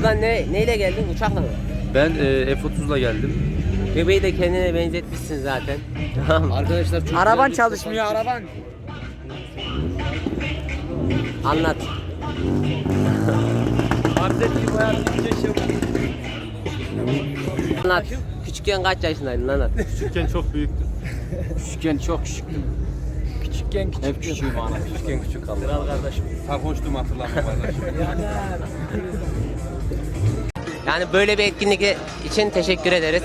Buradan ne neyle geldin? Uçakla mı? Ben e, F30'la geldim. Bebeği de kendine benzetmişsin zaten. Tamam mı? Arkadaşlar çok Araban güzel bir çalışmıyor araban. Anlat. Anlat. Küçükken kaç yaşındaydın anlat. Küçükken çok büyüktüm. Küçükken çok küçüktüm. Küçükken küçük. Hep küçüğüm ana. Küçükken küçük kaldım. Kral kardeşim. Sarhoştum hatırlamam kardeşim. Yani böyle bir etkinlik için teşekkür ederiz.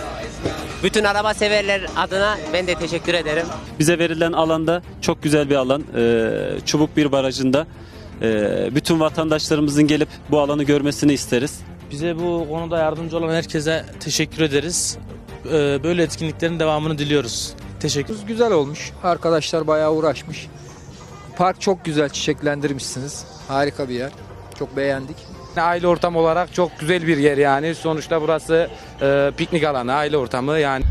Bütün araba severler adına ben de teşekkür ederim. Bize verilen alanda çok güzel bir alan. Ee, Çubuk bir barajında. Ee, bütün vatandaşlarımızın gelip bu alanı görmesini isteriz. Bize bu konuda yardımcı olan herkese teşekkür ederiz. Ee, Böyle etkinliklerin devamını diliyoruz. Teşekkür Güzel olmuş. Arkadaşlar bayağı uğraşmış. Park çok güzel çiçeklendirmişsiniz. Harika bir yer. Çok beğendik. Aile ortamı olarak çok güzel bir yer yani. Sonuçta burası e, piknik alanı, aile ortamı yani.